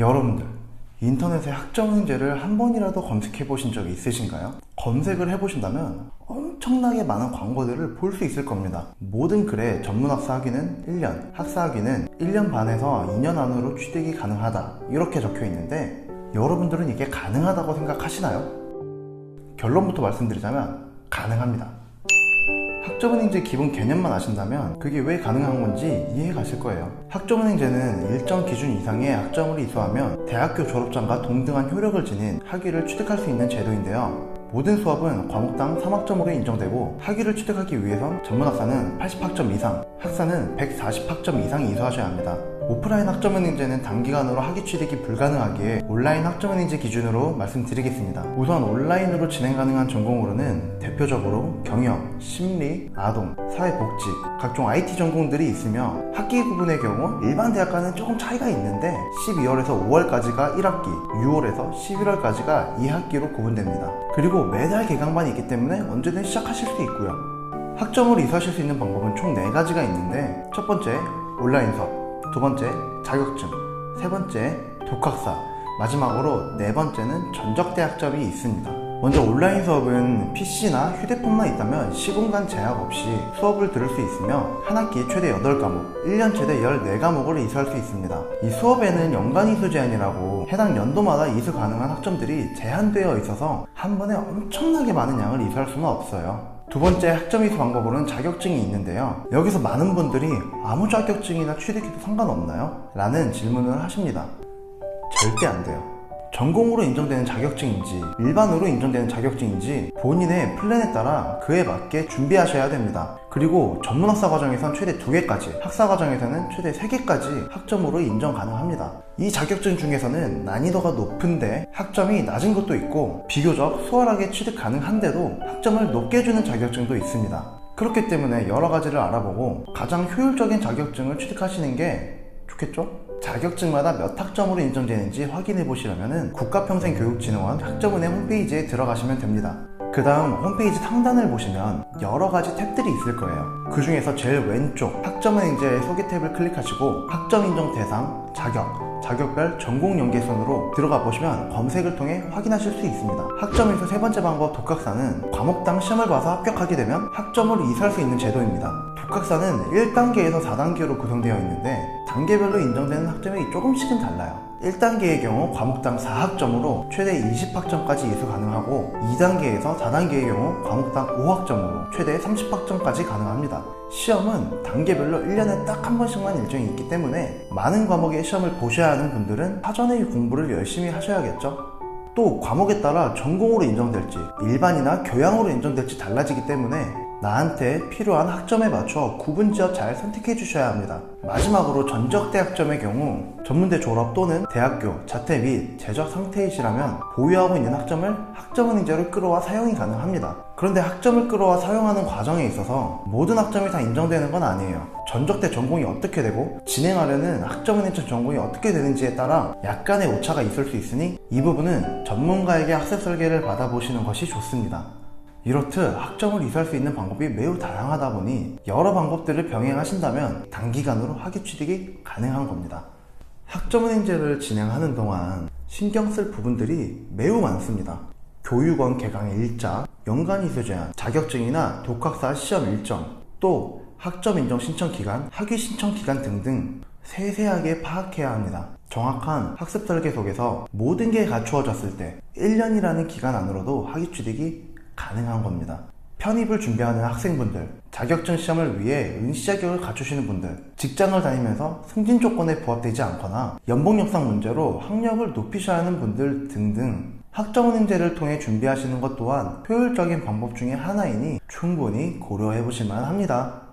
여러분들 인터넷에 학점 문제를 한 번이라도 검색해 보신 적이 있으신가요? 검색을 해 보신다면 엄청나게 많은 광고들을 볼 수 있을 겁니다. 모든 글에 전문 학사 학위는 1년, 학사 학위는 1년 반에서 2년 안으로 취득이 가능하다 이렇게 적혀 있는데 여러분들은 이게 가능하다고 생각하시나요? 결론부터 말씀드리자면 가능합니다. 학점은 행제 기본 개념만 아신다면 그게 왜 가능한 건지 이해 가실 거예요. 학점은 행제는 일정 기준 이상의 학점을 이수하면 대학교 졸업장과 동등한 효력을 지닌 학위를 취득할 수 있는 제도인데요. 모든 수업은 과목당 3학점으로 인정되고 학위를 취득하기 위해선 전문학사는 80학점 이상, 학사는 140학점 이상 이수하셔야 합니다. 오프라인 학점 은행제는 단기간으로 학위 취득이 불가능하기에 온라인 학점 은행제 기준으로 말씀드리겠습니다. 우선 온라인으로 진행 가능한 전공으로는 대표적으로 경영, 심리, 아동, 사회복지, 각종 IT 전공들이 있으며 학기 구분의 경우 일반 대학과는 조금 차이가 있는데 12월에서 5월까지가 1학기, 6월에서 11월까지가 2학기로 구분됩니다. 그리고 매달 개강반이 있기 때문에 언제든 시작하실 수 있고요. 학점으로 이수하실 수 있는 방법은 총 4가지가 있는데 첫 번째 온라인 수업, 두 번째 자격증, 세 번째 독학사, 마지막으로 네 번째는 전적대 학점이 있습니다. 먼저 온라인 수업은 PC나 휴대폰만 있다면 시공간 제약 없이 수업을 들을 수 있으며 한 학기 최대 8과목, 1년 최대 14과목을 이수할 수 있습니다. 이 수업에는 연간 이수 제한이라고 해당 연도마다 이수 가능한 학점들이 제한되어 있어서 한 번에 엄청나게 많은 양을 이수할 수는 없어요. 두 번째 학점 이수 방법으로는 자격증이 있는데요. 여기서 많은 분들이 아무 자격증이나 취득해도 상관없나요? 라는 질문을 하십니다. 절대 안 돼요. 전공으로 인정되는 자격증인지 일반으로 인정되는 자격증인지 본인의 플랜에 따라 그에 맞게 준비하셔야 됩니다. 그리고 전문 학사 과정에선 최대 2개까지, 학사 과정에서는 최대 3개까지 학점으로 인정 가능합니다. 이 자격증 중에서는 난이도가 높은데 학점이 낮은 것도 있고 비교적 수월하게 취득 가능한데도 학점을 높게 주는 자격증도 있습니다. 그렇기 때문에 여러 가지를 알아보고 가장 효율적인 자격증을 취득하시는 게 좋겠죠? 자격증마다 몇 학점으로 인정되는지 확인해 보시려면 국가평생교육진흥원 학점은행 홈페이지에 들어가시면 됩니다. 그 다음 홈페이지 상단을 보시면 여러 가지 탭들이 있을 거예요. 그 중에서 제일 왼쪽 학점은행제의 소개 탭을 클릭하시고 학점 인정 대상, 자격, 자격별 전공 연계선으로 들어가 보시면 검색을 통해 확인하실 수 있습니다. 학점에서 세 번째 방법 독학사는 과목당 시험을 봐서 합격하게 되면 학점을 이수할 수 있는 제도입니다. 독학사는 1단계에서 4단계로 구성되어 있는데 단계별로 인정되는 학점이 조금씩은 달라요. 1단계의 경우 과목당 4학점으로 최대 20학점까지 이수 가능하고 2단계에서 4단계의 경우 과목당 5학점으로 최대 30학점까지 가능합니다. 시험은 단계별로 1년에 딱 한 번씩만 일정이 있기 때문에 많은 과목의 시험을 보셔야 하는 분들은 사전에 공부를 열심히 하셔야겠죠. 또 과목에 따라 전공으로 인정될지 일반이나 교양으로 인정될지 달라지기 때문에 나한테 필요한 학점에 맞춰 구분지어 잘 선택해 주셔야 합니다. 마지막으로 전적대 학점의 경우 전문대 졸업 또는 대학교 자퇴 및 재적 상태이시라면 보유하고 있는 학점을 학점은행제로 끌어와 사용이 가능합니다. 그런데 학점을 끌어와 사용하는 과정에 있어서 모든 학점이 다 인정되는 건 아니에요. 전적대 전공이 어떻게 되고 진행하려는 학점은행제 전공이 어떻게 되는지에 따라 약간의 오차가 있을 수 있으니 이 부분은 전문가에게 학습 설계를 받아보시는 것이 좋습니다. 이렇듯 학점을 이수할 수 있는 방법이 매우 다양하다 보니 여러 방법들을 병행하신다면 단기간으로 학위 취득이 가능한 겁니다. 학점은행제를 진행하는 동안 신경 쓸 부분들이 매우 많습니다. 교육원 개강의 일자, 연간 이수 제한, 자격증이나 독학사 시험 일정, 또 학점 인정 신청 기간, 학위 신청 기간 등등 세세하게 파악해야 합니다. 정확한 학습 설계 속에서 모든 게 갖추어졌을 때 1년이라는 기간 안으로도 학위 취득이 가능한 겁니다. 편입을 준비하는 학생분들, 자격증 시험을 위해 응시 자격을 갖추시는 분들, 직장을 다니면서 승진 조건에 부합되지 않거나 연봉 협상 문제로 학력을 높이셔야 하는 분들 등등 학점은행제를 통해 준비하시는 것 또한 효율적인 방법 중에 하나이니 충분히 고려해 보실 만 합니다.